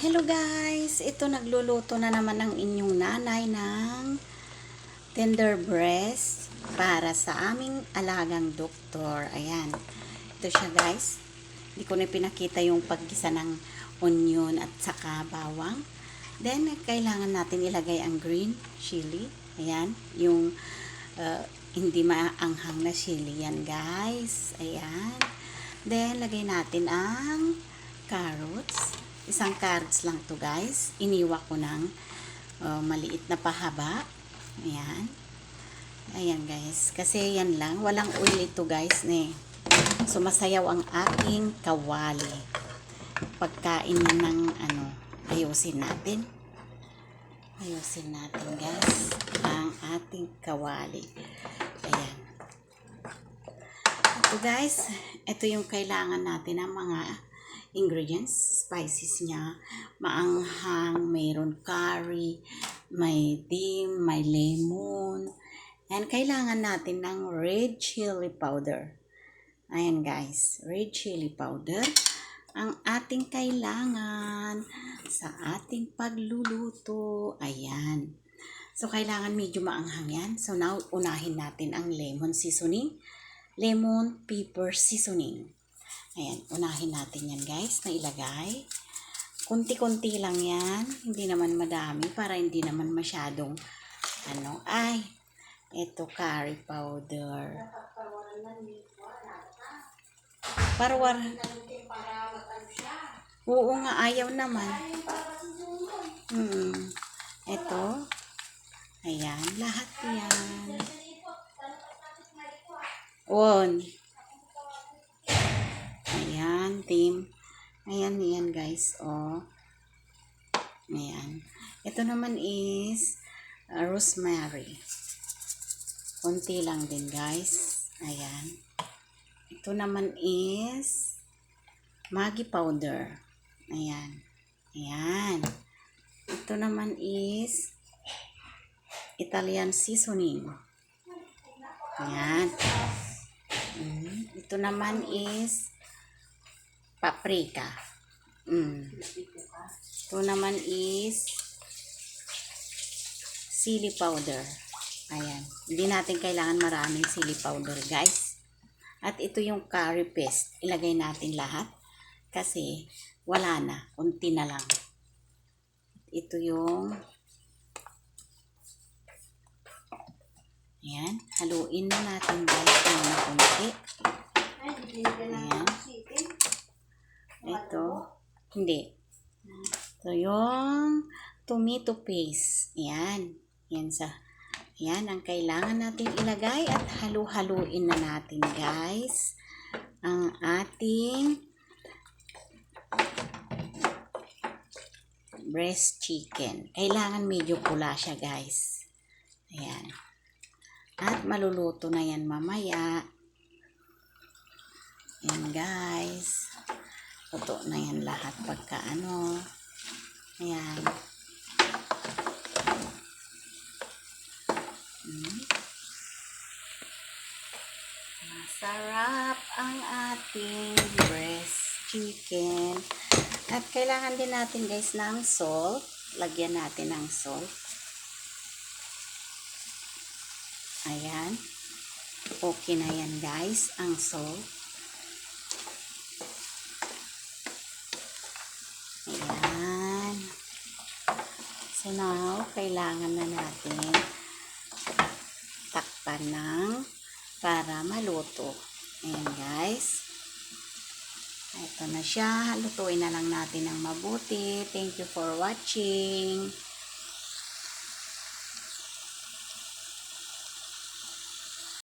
hello guys! Ito nagluluto na naman ng inyong nanay ng tender breast para sa aming alagang doktor. Ayan. Ito siya guys. Hindi ko na pinakita yung paggisa ng onion at saka bawang. Then, kailangan natin ilagay ang green chili. Ayan. Yung uh, hindi maanghang na chili yan guys. Ayan. Then, lagay natin ang carrots. Isang carrots lang to guys. Iniwa ko ng uh, maliit na pahaba. Ayan. Ayan guys. Kasi yan lang. Walang oil ito guys. Ne. So masayaw ang aking kawali. Pagkain ng ano. Ayusin natin. Ayusin natin guys. Ang ating kawali. Ayan. Ito guys. Ito yung kailangan natin ng mga ingredients, spices niya, maanghang, mayroon curry, may dim, may lemon, and kailangan natin ng red chili powder. Ayan guys, red chili powder ang ating kailangan sa ating pagluluto. Ayan. So, kailangan medyo maanghang yan. So, now, unahin natin ang lemon seasoning. Lemon pepper seasoning. Ayan, unahin natin yan guys na ilagay. Kunti-kunti lang yan. Hindi naman madami para hindi naman masyadong ano. Ay, ito curry powder. Parwar. Oo nga, ayaw naman. Hmm. Ito. Ayan, lahat yan. On. Ayan, team. Ayan, yan guys. Oh. Ayan. Ito naman is uh, rosemary. Kunti lang din guys. Ayan. Ito naman is Maggi powder. Ayan. Ayan. Ito naman is Italian seasoning. Ayan. Mm. Ito naman is paprika. Mm. Ito naman is sili powder. Ayan. Hindi natin kailangan maraming sili powder, guys. At ito yung curry paste. Ilagay natin lahat. Kasi wala na. Unti na lang. Ito yung Ayan. Haluin na natin guys ng konti. Ayan. Ito. Hindi. Ito yung tomato paste. Ayan. Yan sa yan ang kailangan natin ilagay at halu-haluin na natin guys ang ating breast chicken. Kailangan medyo pula siya guys. Ayan. At maluluto na yan mamaya. Yan guys. Luto na yan lahat pagka ano. Ayan. Hmm. Masarap ang ating breast chicken. At kailangan din natin guys ng salt. Lagyan natin ng salt. Ayan. Okay na yan guys, ang salt. Ayan. So now, kailangan na natin takpan ng para maluto. Ayan guys. Ito na siya. Lutuin na lang natin ng mabuti. Thank you for watching.